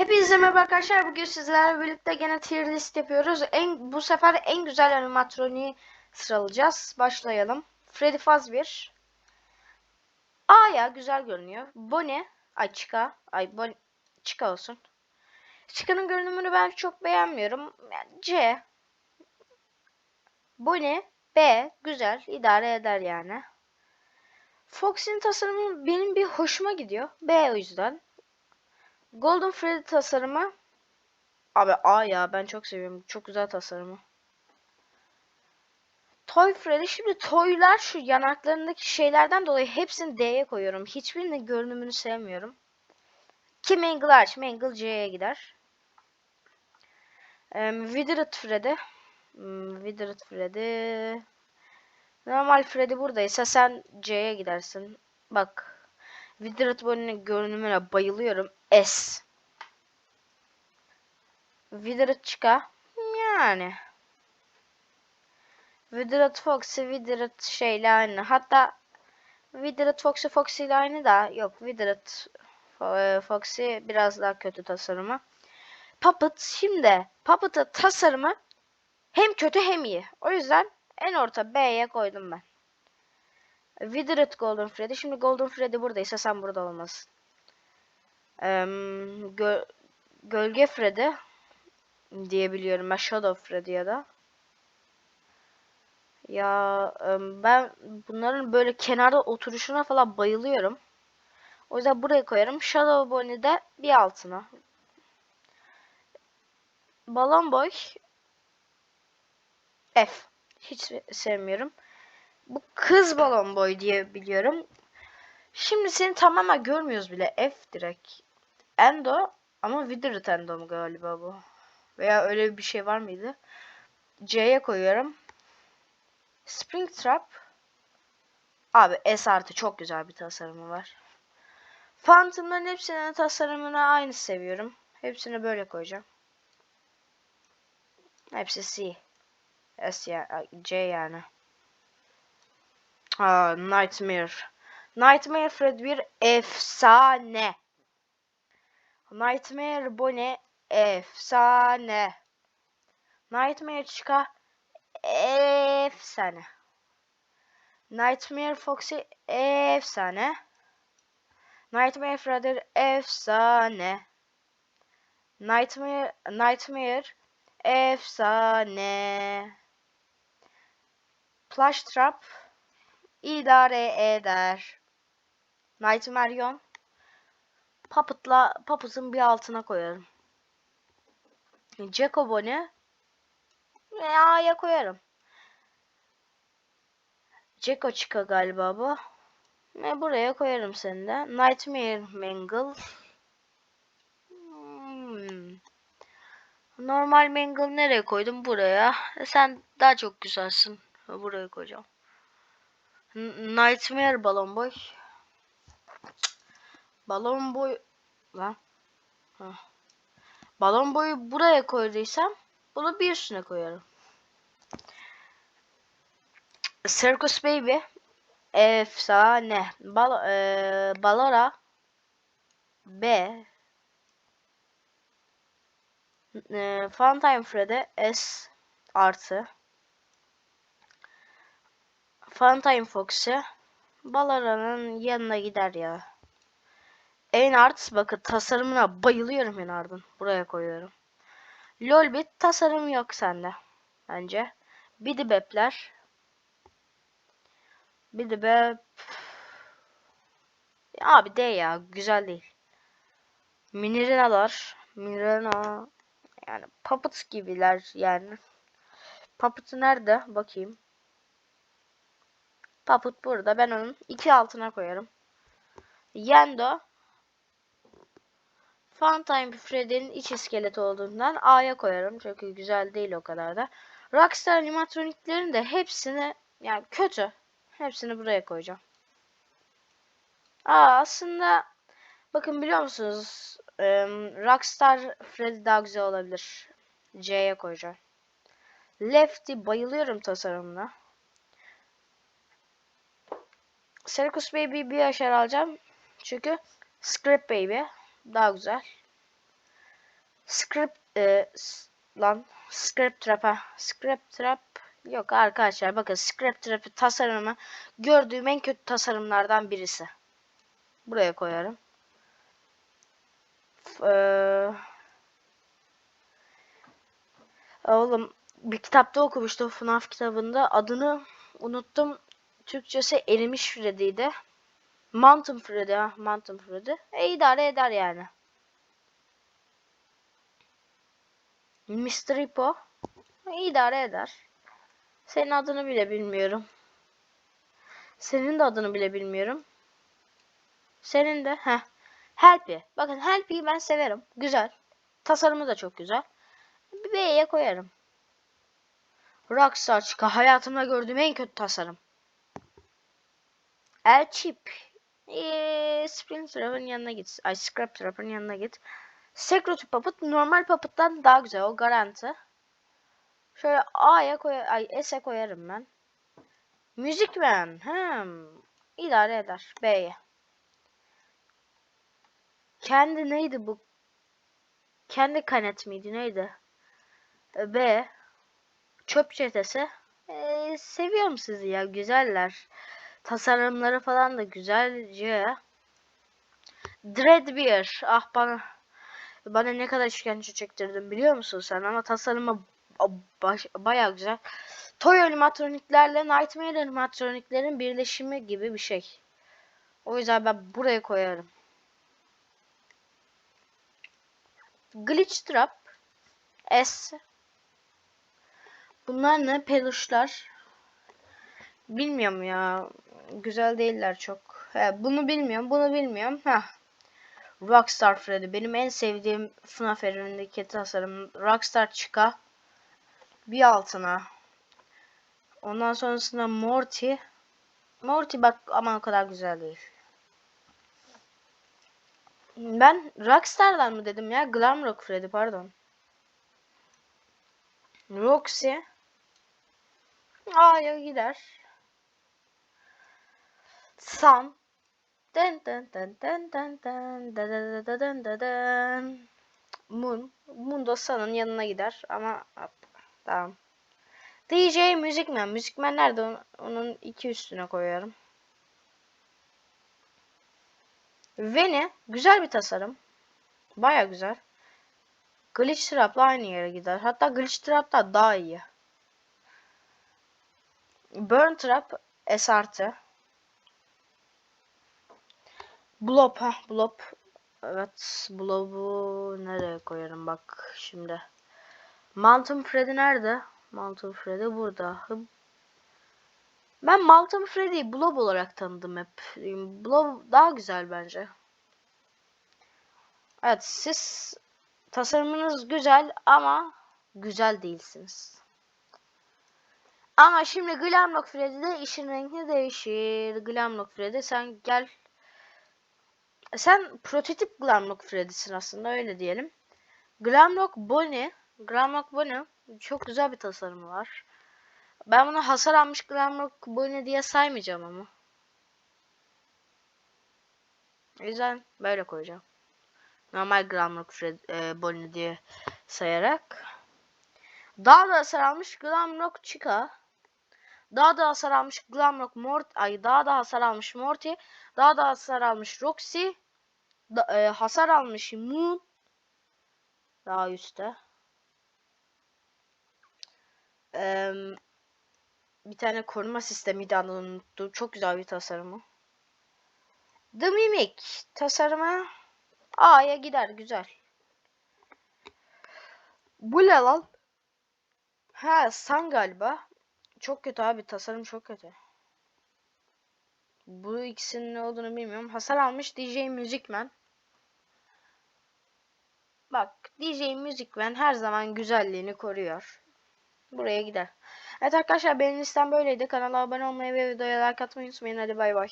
Hepinize merhaba arkadaşlar. Bugün sizlerle birlikte gene tier list yapıyoruz. En bu sefer en güzel animatroniği sıralayacağız. Başlayalım. Freddy Fazbear. A ya güzel görünüyor. Bonnie. Ay Chica. Ay Bonnie. Chica olsun. Chica'nın görünümünü ben çok beğenmiyorum. C. Bonnie. B. Güzel. idare eder yani. Fox'in tasarımı benim bir hoşuma gidiyor. B o yüzden. Golden Freddy tasarımı Abi A ya ben çok seviyorum. Çok güzel tasarımı. Toy Freddy şimdi toylar şu yanaklarındaki şeylerden dolayı hepsini D'ye koyuyorum. Hiçbirinin görünümünü sevmiyorum. Ki Mangle Arch. Mangle C'ye gider. Um, Withered Freddy. Hmm, Withered Freddy. Normal Freddy buradaysa sen C'ye gidersin. Bak. Withered Bonnie'nin görünümüne bayılıyorum. S. Withered Chica. Yani. Withered Foxy, Withered şeyle aynı. Hatta Withered Foxy Foxy ile aynı da yok. Withered Fo- Foxy biraz daha kötü tasarımı. Puppet şimdi Puppet'ın tasarımı hem kötü hem iyi. O yüzden en orta B'ye koydum ben. Withered Golden Freddy. Şimdi Golden Freddy buradaysa sen burada olmasın. Eee, gö- Gölge Freddy diyebiliyorum ben Shadow Freddy ya da. Ya em, ben bunların böyle kenarda oturuşuna falan bayılıyorum. O yüzden buraya koyarım. Shadow Bonnie de bir altına. Balon Boy F. Hiç se- sevmiyorum. Bu kız balon boy diye biliyorum. Şimdi seni tamamen görmüyoruz bile. F direkt. Endo ama Withered Endo mu galiba bu? Veya öyle bir şey var mıydı? C'ye koyuyorum. Springtrap. Abi S artı çok güzel bir tasarımı var. Phantom'ların hepsinin tasarımını aynı seviyorum. Hepsini böyle koyacağım. Hepsi C. S ya C yani. Aa, Nightmare. Nightmare Fred bir efsane. Nightmare Bonnie efsane. Nightmare Chica efsane. Nightmare Foxy efsane. Nightmare Freddy efsane. Nightmare Nightmare efsane. Plush Trap idare eder. Nightmare Yon Puppet'la Puppet'ın bir altına koyarım. Jacko Bonnie ve A'ya koyarım. Jacko Chica galiba bu. Ve buraya koyarım seni de. Nightmare Mangle. Hmm. Normal Mangle nereye koydum? Buraya. E Sen daha çok güzelsin. Buraya koyacağım. N- Nightmare Balon Boy. Balon boy lan. Balon boyu buraya koyduysam bunu bir üstüne koyarım. Circus Baby efsane. Bal eee, Balora B eee, Funtime Freddy S artı Funtime Foxy Balora'nın yanına gider ya. Enart bakın tasarımına bayılıyorum Enart'ın. Buraya koyuyorum. Lolbit tasarım yok sende. Bence. Bidibepler. Bidibep. Abi de ya güzel değil. Minirinalar. Minirina. Yani Puppet gibiler yani. Puppet'ı nerede? Bakayım. Puppet burada. Ben onun iki altına koyarım. Yendo. Funtime Freddy'nin iç iskeleti olduğundan A'ya koyarım. Çünkü güzel değil o kadar da. Rockstar animatroniklerin de hepsini yani kötü. Hepsini buraya koyacağım. Aa aslında bakın biliyor musunuz? Em, Rockstar Freddy daha güzel olabilir. C'ye koyacağım. Lefty bayılıyorum tasarımına. Circus Baby bir yaşar alacağım. Çünkü Script Baby daha güzel. Script e, lan Script Trap'a Script Trap yok arkadaşlar bakın Script Trap'ı tasarımı gördüğüm en kötü tasarımlardan birisi. Buraya koyarım. Eee, oğlum bir kitapta okumuştum FNAF kitabında adını unuttum. Türkçesi erimiş Freddy'ydi. Mountain Freddy Mountain Freddy. E idare eder yani. Mystery Po. E, idare eder. Senin adını bile bilmiyorum. Senin de adını bile bilmiyorum. Senin de ha. Helpy. Bakın Helpy'yi ben severim. Güzel. Tasarımı da çok güzel. Bir B'ye koyarım. Rockstar çıka. Hayatımda gördüğüm en kötü tasarım. El Chip. Ee, Springtrap'ın yanına git. Ay Scraptrap'ın yanına git. Secret Puppet normal Puppet'tan daha güzel. O garanti. Şöyle A'ya koy ay S'e koyarım ben. Music Man. Hmm. İdare eder. B'ye. Kendi neydi bu? Kendi kanet miydi neydi? B. Çöp çetesi. Ee, seviyorum sizi ya. Güzeller. Tasarımları falan da güzelce. Dreadbeer. Ah bana bana ne kadar işkence çektirdin biliyor musun sen? Ama tasarımı ba- baş- bayağı güzel. Toy animatroniklerle Nightmare animatroniklerin birleşimi gibi bir şey. O yüzden ben buraya koyarım. Glitch Trap S Bunlar ne? Peluşlar. Bilmiyorum ya. Güzel değiller çok. He, bunu bilmiyorum. Bunu bilmiyorum. Ha. Rockstar Freddy. Benim en sevdiğim FNAF evrenindeki tasarım. Rockstar çıka. Bir altına. Ondan sonrasında Morty. Morty bak ama o kadar güzel değil. Ben Rockstar'dan mı dedim ya? Glamrock Freddy pardon. Roxy. A'ya gider. Sun. Dın dın dın dın dın dın dın dın dın dın dın. Moon. Moon da Sun'ın yanına gider ama hop, tamam. DJ Müzikmen. Müzikmen nerede? Onun, iki üstüne koyuyorum. Veni. Güzel bir tasarım. Baya güzel. Glitch Trap'la aynı yere gider. Hatta Glitch Trap'ta daha iyi. Burn Trap S artı. Blob ha Blob. Evet Blob'u nereye koyarım bak şimdi. Mountain Freddy nerede? Mountain Freddy burada. Ben Mountain Freddy'yi Blob olarak tanıdım hep. Blob daha güzel bence. Evet siz tasarımınız güzel ama güzel değilsiniz. Ama şimdi Glamrock Freddy'de işin rengi değişir. Glamrock Freddy sen gel. Sen prototip Glamrock Freddy'sin aslında öyle diyelim. Glamrock Bonnie. Glamrock Bonnie çok güzel bir tasarımı var. Ben bunu hasar almış Glamrock Bonnie diye saymayacağım ama. O yüzden böyle koyacağım. Normal Glamrock Fred, e, Bonnie diye sayarak. Daha da hasar almış Glamrock Chica. Daha da hasar almış Glamrock Mort ay daha da hasar almış Morty. Daha da hasar almış Roxy. Da, e, hasar almış Moon. Daha üstte. Eee bir tane koruma sistemi de unuttum. Çok güzel bir tasarımı. The Mimic tasarımı A'ya gider güzel. Bu ne? Ha San galiba. Çok kötü abi tasarım çok kötü. Bu ikisinin ne olduğunu bilmiyorum. Hasar almış DJ Musicman. Bak DJ Musicman her zaman güzelliğini koruyor. Buraya gider. Evet arkadaşlar benim listem böyleydi. Kanala abone olmayı ve videoya like atmayı unutmayın. Hadi bay bay.